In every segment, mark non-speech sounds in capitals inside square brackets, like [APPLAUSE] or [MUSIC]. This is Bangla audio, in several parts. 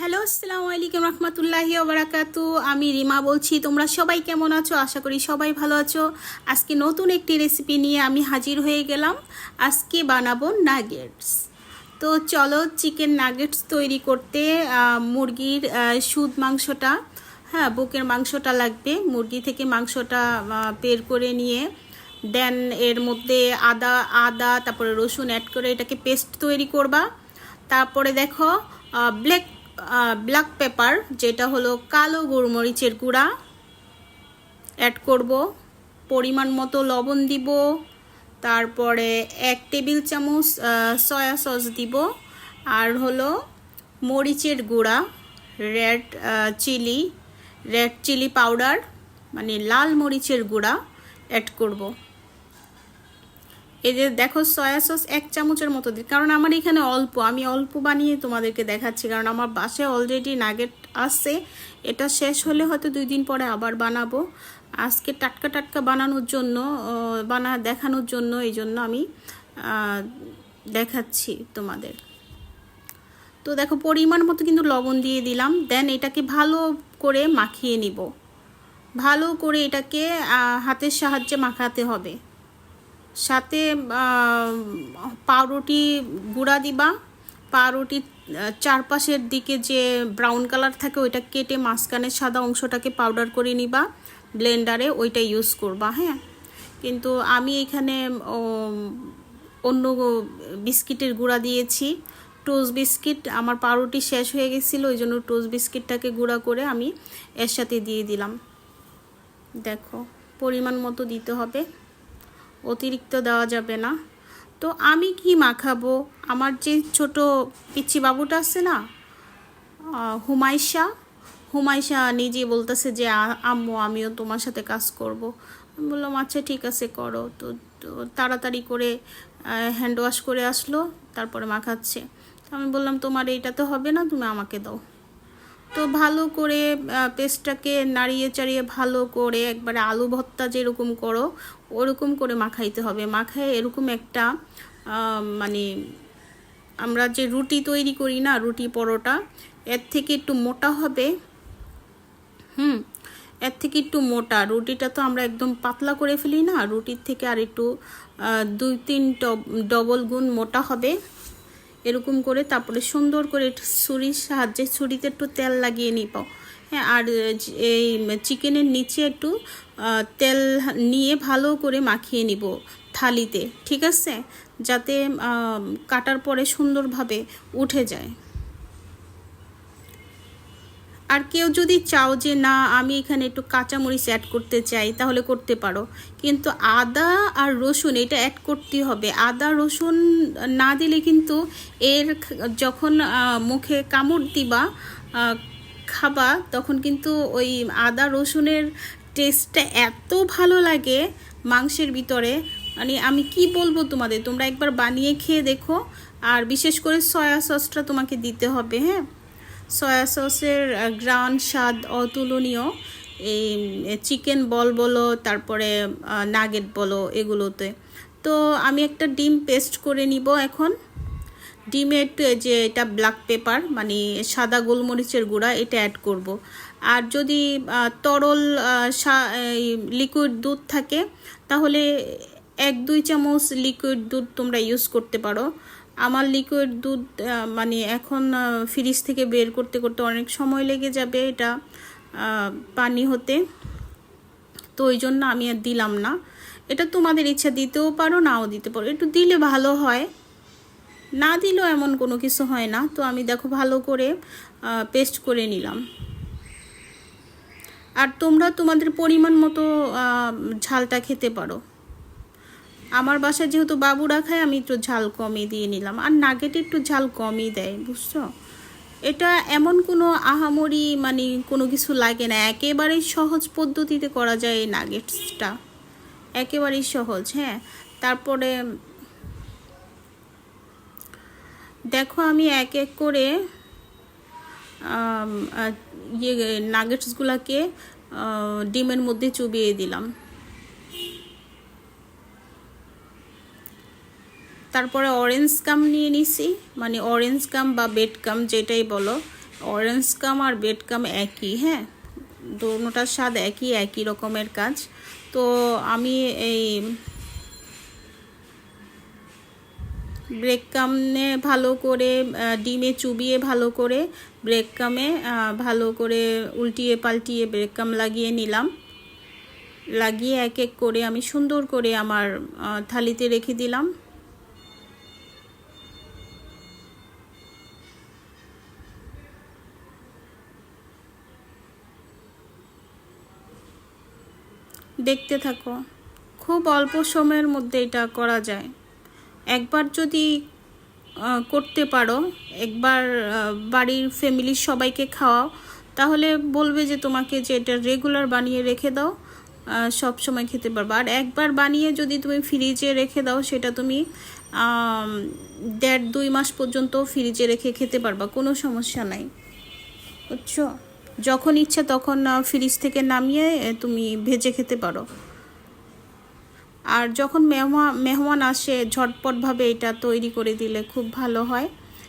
হ্যালো আসসালামু আলাইকুম রহমতুল্লাহি ওবরাকাতু আমি রিমা বলছি, তোমরা সবাই কেমন আছো? আশা করি সবাই ভালো আছো। আজকে নতুন একটি রেসিপি নিয়ে আমি হাজির হয়ে গেলাম। আজকে বানাবো নাগেটস তো চলো চিকেন নাগেটস তৈরি করতে মুরগির সুদ মাংসটা হ্যাঁ বুকের মাংসটা লাগবে। মুরগি থেকে মাংসটা বের করে নিয়ে দেন এর মধ্যে আদা আদা, তারপরে রসুন অ্যাড করে এটাকে পেস্ট তৈরি করবা। তারপরে দেখো ব্ল্যাক ব্ল্যাক পেপার যেটা হলো কালো গোলমরিচের গুঁড়া। অ্যাড করব, পরিমাণ মতো লবণ দিব, তারপরে এক টেবিল চামচ সয়া সস দিব, আর হলো মরিচের গুঁড়া red chilli red chilli powder মানে লাল মরিচের গুঁড়া অ্যাড করব। এই যে দেখো সয়া সস এক চামচের মতো দিই কারণ আমার এখানে অল্প, আমি অল্প বানিয়ে তোমাদেরকে দেখাচ্ছি, কারণ আমার বাসায় অলরেডি নাগেট আছে, এটা শেষ হলে হয়তো দুই দিন পরে আবার বানাবো। আজকে টাটকা টাটকা বানানোর জন্য বানা, দেখানোর জন্য, এই জন্য আমি দেখাচ্ছি তোমাদের। তো দেখো পরিমাণ মতো কিন্তু লবণ দিয়ে দিলাম দেন এটাকে ভালো করে মাখিয়ে নিব। ভালো করে এটাকে হাতের সাহায্যে মাখাতে হবে। সাথে পাউরুটি গুঁড়া দিবা। পাউরুটির চারপাশের দিকে যে ব্রাউন কালার থাকে, ওইটা কেটে মাঝখানের সাদা অংশটাকে পাউডার করে নিবা। ব্লেন্ডারে ওইটা ইউজ করবা হ্যাঁ? কিন্তু আমি এখানে অন্য বিস্কিটের গুঁড়া দিয়েছি। টোস্ট বিস্কিট আমার পাউরুটি শেষ হয়ে গেছিল, ওই জন্য টোস্ট বিস্কিটটাকে গুঁড়া করে আমি এর সাথে দিয়ে দিলাম। দেখো, পরিমাণ মতো দিতে হবে। অতিরিক্ত দেওয়া যাবে না। তো আমি কি মাখাবো? আমার যে ছোট পিচ্ছি বাবুটা আছে না হুমাইশা হুমাইশা নিজে বলতেছে যে আম্মু, আমিও তোমার সাথে কাজ করব। আমি বললাম আচ্ছা ঠিক আছে, করো। তো তাড়াতাড়ি করে হ্যান্ড ওয়াশ করে আসলো, তারপরে মাখাচ্ছে। আমি বললাম, তোমার এইটা তো হবে না, তুমি আমাকে দাও। তো ভালো করে পেস্টটাকে নাড়িয়ে চাড়িয়ে ভালো করে একবারে আলু ভর্তা যেরকম করো, ওরকম করে মাখাইতে হবে। মাখায় এরকম একটা মানে আমরা যে রুটি তৈরি করি না, রুটি পরোটা, এর থেকে একটু মোটা হবে। হুম, এর থেকে একটু মোটা। রুটিটা তো আমরা একদম পাতলা করে ফেলি না, রুটির থেকে আর একটু দুই তিন ডবল গুণ মোটা হবে। এরকম করে তারপরে সুন্দর করে একটু ছুরির সাহায্যে ছুরিতে একটু তেল লাগিয়ে নিব। হ্যাঁ আর এই চিকেনের নিচে একটু তেল নিয়ে ভালো করে মাখিয়ে নিব থালিতে, ঠিক আছে? যাতে কাটার পরে সুন্দরভাবে উঠে যায়। আর কেউ যদি চাও যে না, আমি এখানে একটু কাঁচামরিচ অ্যাড করতে চাই, তাহলে করতে পারো। কিন্তু আদা আর রসুন, এটা অ্যাড করতে হবে। আদা, রসুন না দিলে কিন্তু এর যখন মুখে কামড় দিবা খাবা, তখন কিন্তু ওই আদা, রসুনের টেস্টটা এত ভালো লাগে মাংসের ভিতরে। মানে আমি কি বলব তোমাদের? তোমরা একবার বানিয়ে খেয়ে দেখো। আর বিশেষ করে সয়া সসটা তোমাকে দিতে হবে হ্যাঁ? সয়া সসের গ্রান স্বাদ অতুলনীয়। এই চিকেন বল বলো, তারপরে নাগেট বলো এগুলোতে। তো আমি একটা ডিম পেস্ট করে নিব এখন। ডিমের যে এটা ব্ল্যাক পেপার মানে সাদা গোলমরিচের গুঁড়া, এটা অ্যাড করব। আর যদি তরল লিকুইড দুধ থাকে, তাহলে এক দুই চামচ লিকুইড দুধ তোমরা ইউজ করতে পারো। আমার লিকুইড দুধ মানে এখন ফ্রিজ থেকে বের করতে করতে অনেক সময় লেগে যাবে এটা পানি হতে। তো ওই জন্য আমি আর দিলাম না। এটা তোমাদের ইচ্ছা দিতেও পারো, নাও দিতে পারো। একটু দিলে ভালো হয়। না দিলেও এমন কোনো কিছু হয় না। তো আমি দেখো ভালো করে পেস্ট করে নিলাম। আর তোমরা তোমাদের পরিমাণ মতো ঝালটা খেতে পারো। আমার বাসায় যেহেতু বাবুরা খায়, আমি একটু ঝাল কমই দিয়ে নিলাম। আর নাগেটে একটু ঝাল কমই দেয়, বুঝছ? এটা এমন কোনো আহামরি মানে কোনো কিছু লাগে না। একেবারেই সহজ পদ্ধতিতে করা যায় এই নাগেটসটা। একেবারেই সহজ হ্যাঁ? তারপরে দেখো আমি এক এক করে ইয়ে নাগেটসগুলোকে ডিমের মধ্যে চুবিয়ে দিলাম। তারপরে অরেঞ্জ কাম নিয়ে নিছি। মানে অরেঞ্জ কাম বা বেড কাম যেটাই বলো। অরেঞ্জ কাম আর বেড কাম একই হ্যাঁ? দোনোটার স্বাদ একই একই রকমের কাজ। তো আমি এই ব্রেক কামে ভালো করে ডিমে চুবিয়ে ভালো করে ব্রেক কামে ভালো করে উল্টিয়ে পাল্টিয়ে ব্রেক কাম লাগিয়ে নিলাম। লাগিয়ে এক এক করে আমি সুন্দর করে আমার থালিতে রেখে দিলাম। দেখতে থাকো। খুব অল্প সময়ের মধ্যে এটা করা যায়। একবার যদি করতে পারো, একবার বাড়ির ফ্যামিলির সবাইকে খাওয়াও, তাহলে বলবে যে তোমাকে যে এটা রেগুলার বানিয়ে রেখে দাও সব সময় খেতে পারবে। আর একবার বানিয়ে যদি তুমি ফ্রিজে রেখে দাও, সেটা তুমি দেড় দুই মাস পর্যন্ত ফ্রিজে রেখে খেতে পারবা, কোনো সমস্যা নাই। বুঝছ? যখন ইচ্ছা তখন ফ্রিজ থেকে নামিয়ে তুমি ভেজে খেতে পারো। আর যখন মেহমান মেহমান আসে, ঝটপটভাবে এটা তৈরি করে দিলে খুব ভালো হয়।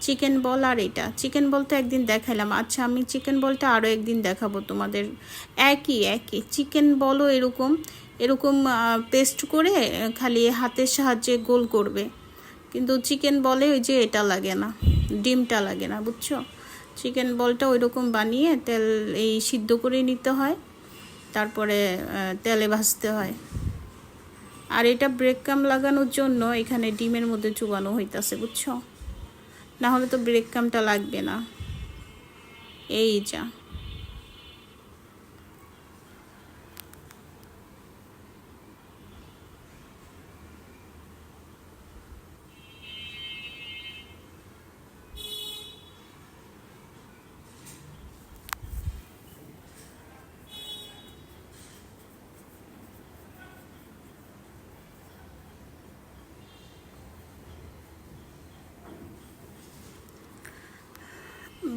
চিকেন বল আর এটা। চিকেন বল তো একদিন দেখাইলাম। আচ্ছা আমি চিকেন বলটা আরও একদিন দেখাবো তোমাদের। একই একই। চিকেন বলও এরকম। এরকম পেস্ট করে খালি হাতের সাহায্যে গোল করবে। কিন্তু চিকেন বলে ওই যে এটা লাগে না, ডিমটা লাগে না, বুঝছ? চিকেন বলটা ওই রকম বানিয়ে তেল এই সিদ্ধ করে নিতে হয়। তারপরে তেলে ভাজতে হয়। আর এটা ব্রেক কাম লাগানোর জন্য এখানে ডিমের মধ্যে চুবানো হইতাছে, বুঝছ? না হলে তো ব্রেক কামটা লাগবে না। এই যা।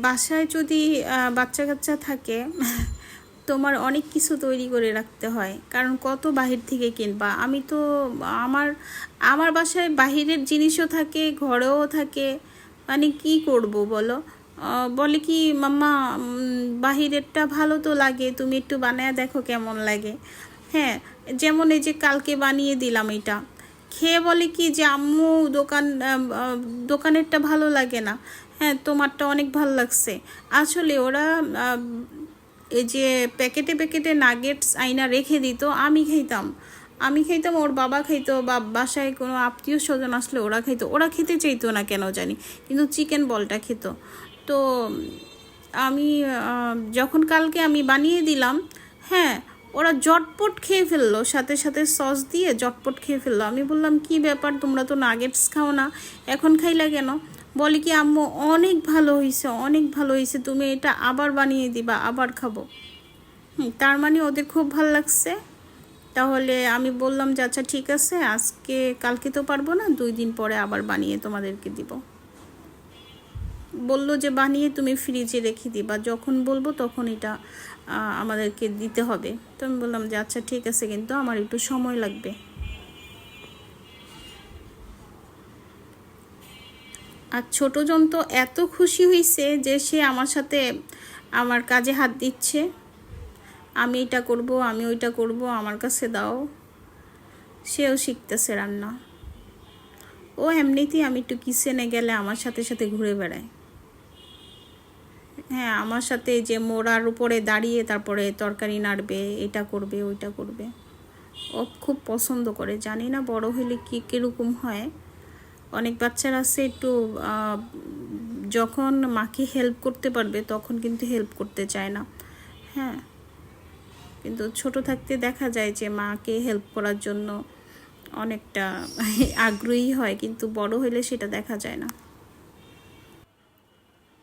বাসায় যদি বাচ্চা কাচ্চা থাকে, [LAUGHS] তোমার অনেক কিছু তৈরি করে রাখতে হয়। কারণ কত বাহির থেকে কিনবা। আমি তো, আমার আমার বাসায় বাহিরের জিনিসও থাকে, ঘরেও থাকে। মানে কি করব বলো? বলে কি, মাম্মা বাহিরেরটা ভালো তো লাগে, তুমি একটু বানায় দেখো কেমন লাগে। হ্যাঁ যেমন এই যে কালকে বানিয়ে দিলাম এটা। খেয়ে বলে কি যে, আম্মু, দোকান দোকানেরটা ভালো লাগে না। হ্যাঁ তোমারটা অনেক ভালো লাগছে। আসলে ওরা এই যে প্যাকেটে প্যাকেটে নাগেটস আইনা রেখে দিত, আমি খাইতাম। আমি খাইতাম, ওর বাবা খাইতো বা বাসায় কোনো আত্মীয় স্বজন আসলে ওরা খাইতো। ওরা খেতে চাইতো না কেন জানি, কিন্তু চিকেন বলটা খেত। তো আমি যখন কালকে আমি বানিয়ে দিলাম হ্যাঁ ওরা জটপট খেয়ে ফেলল, সাথে সাথে সস দিয়ে জটপট খেয়ে ফেলল। আমি বললাম, কি ব্যাপার, তোমরা তো নাগেটস খাও না, এখন খাইলা কেন? বলে কি, আম্মু, অনেক ভালো হয়েছে অনেক ভালো হয়েছে তুমি এটা আবার বানিয়ে দিবা, আবার খাব। তার মানে ওদের খুব ভালো লাগছে। তাহলে আমি বললাম যে আচ্ছা ঠিক আছে, আজকে, কালকে তো পারব না, দুই দিন পরে আবার বানিয়ে তোমাদেরকে দিব। বলল যে, বানিয়ে তুমি ফ্রিজে রেখে দিবা, যখন বলব তখন এটা আমাদেরকে দিতে হবে। তো আমি বললাম যে আচ্ছা ঠিক আছে, কিন্তু আমার একটু সময় লাগবে। আর ছোটজন তো এত খুশি হয়েছে যে সে আমার সাথে আমার কাজে হাত দিচ্ছে। আমি এটা করব, আমি ওইটা করব, আমার কাছে দাও। সেও শিখতেছে রান্না। ও এমনিতেই আমি একটু কিচেনে গেলে আমার সাথে সাথে ঘুরে বেড়ায়। হ্যাঁ আমার সাথে যে মোড়ার উপরে দাঁড়িয়ে তারপরে তরকারি নাড়বে, এটা করবে, ওইটা করবে। ও খুব পছন্দ করে। জানি না বড় হলে কী কীরকম হয়। অনেক বাচ্চারা আছে একটু যখন মাকে হেল্প করতে পারবে তখন কিন্তু হেল্প করতে চায় না। হ্যাঁ কিন্তু ছোট থাকতে দেখা যায় যে মাকে হেল্প করার জন্য অনেকটা [LAUGHS] আগ্রহী হয়, কিন্তু বড় হলে সেটা দেখা যায় না।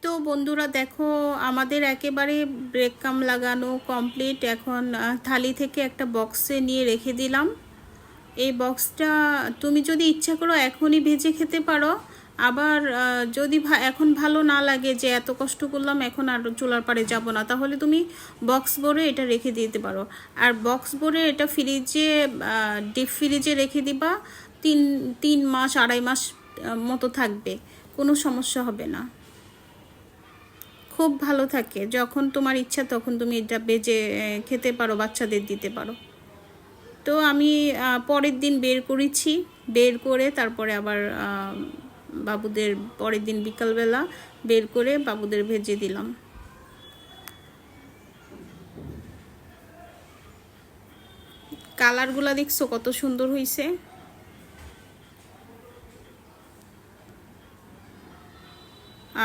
তো বন্ধুরা দেখো, আমাদের একেবারে ব্রেক কাম লাগানো কমপ্লিট এখন থালি থেকে একটা বক্সে নিয়ে রেখে দিলাম। এই বক্সটা তুমি যদি ইচ্ছা করো এখনই ভেজে খেতে পারো। আবার যদি এখন ভালো না লাগে যে এত কষ্ট করলাম, এখন আর চুলার পাড়ে যাব না, তাহলে তুমি বক্স ভরে এটা রেখে দিতে পারো। আর বক্স ভরে এটা ফ্রিজে ডিপ ফ্রিজে রেখে দিবা, তিন তিন মাস, আড়াই মাস মতো থাকবে। কোনো সমস্যা হবে না। খুব ভালো থাকে। যখন তোমার ইচ্ছা, তখন তুমি এটা বেজে খেতে পারো, বাচ্চাদের দিতে পারো। তো আমি পরের দিন বের করেছি। বের করে তারপরে আবার বাবুদের পরের দিন বিকালবেলা বের করে বাবুদের ভেজে দিলাম। কালারগুলা দেখছ কত সুন্দর হয়েছে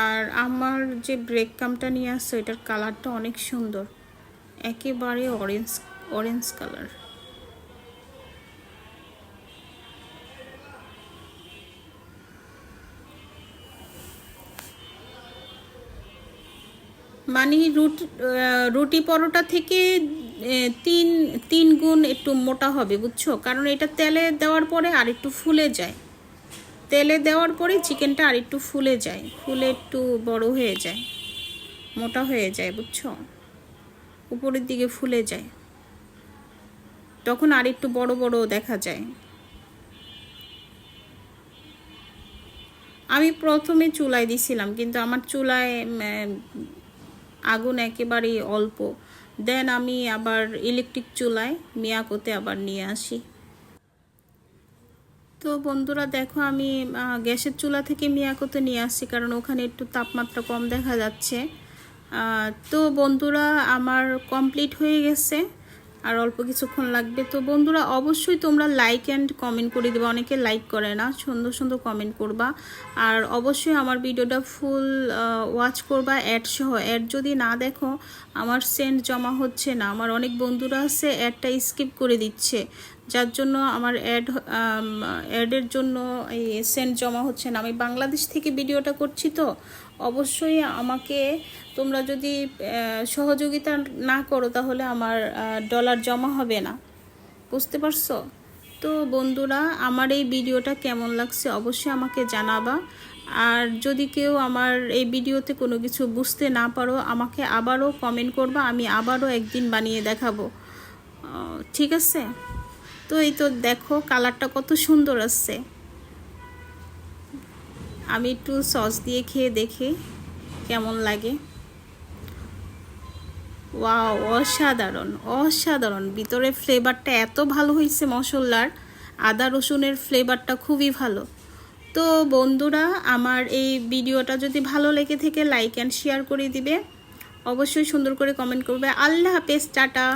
আর আমার যে ব্রেক কামটা নিয়ে আসছে এটার কালারটা অনেক সুন্দর। একেবারে অরেঞ্জ অরেঞ্জ কালার মানে রুটি রুটি পরোটা থেকে তিন তিন গুণ একটু মোটা হবে, বুঝছ? কারণ এটা তেলে দেওয়ার পরে আর একটু ফুলে যায়। তেলে দেওয়ার পরে চিকেনটা আর একটু ফুলে যায়, ফুলে একটু বড় হয়ে যায়, মোটা হয়ে যায়, বুঝছ? উপরের দিকে ফুলে যায়। তখন আর একটু বড় বড় দেখা যায়। আমি প্রথমে চুলায় দিছিলাম, কিন্তু আমার চুলায় আগুন একেবারেই অল্প। দেন আমি আবার ইলেকট্রিক চুলায় মিয়াকোতে আবার নিয়ে আসি। তো বন্ধুরা দেখো আমি গ্যাসের চুলা থেকে মিয়াকোতে নিয়ে আসি কারণ ওখানে একটু তাপমাত্রা কম দেখা যাচ্ছে। তো বন্ধুরা আমার কমপ্লিট হয়ে গেছে। আর অল্প কিছুক্ষণ লাগবে। তো বন্ধুরা, অবশ্যই তোমরা লাইক অ্যান্ড কমেন্ট করে দেবে। অনেকে লাইক করে না, সুন্দর সুন্দর কমেন্ট করবা। আর অবশ্যই আমার ভিডিওটা ফুল ওয়াচ করবা অ্যাড সহ। অ্যাড যদি না দেখো, আমার সেন্ড জমা হচ্ছে না। আমার অনেক বন্ধুরা আছে অ্যাডটা স্কিপ করে দিচ্ছে। যার জন্য আমার অ্যাড অ্যাডের জন্য এই সেন্ড জমা হচ্ছে না। আমি বাংলাদেশ থেকে ভিডিওটা করছি তো। অবশ্যই আমাকে তোমরা যদি সহযোগিতা না করো তাহলে আমার ডলার জমা হবে না। বুঝতে পারছ? তো বন্ধুরা, আমার এই ভিডিওটা কেমন লাগছে অবশ্যই আমাকে জানাবা। আর যদি কেউ আমার এই ভিডিওতে কোনো কিছু বুঝতে না পারো, আমাকে আবারও কমেন্ট করবা, আমি আবারও একদিন বানিয়ে দেখাবো। ঠিক আছে? তো এই তো দেখো কালারটা কত সুন্দর আসছে। আমি একটু সস দিয়ে খেয়ে দেখি কেমন লাগে। ওয়াও, অসাধারণ অসাধারণ। ভিতরে ফ্লেভারটা এত ভালো হয়েছে মশলার। আদা রসুনের ফ্লেভারটা খুবই ভালো। তো বন্ধুরা, আমার এই ভিডিওটা যদি ভালো লেগে থেকে, লাইক অ্যান্ড শেয়ার করে দিবে। অবশ্যই সুন্দর করে কমেন্ট করবে। আল্লাহ হাফেজ, টাটা।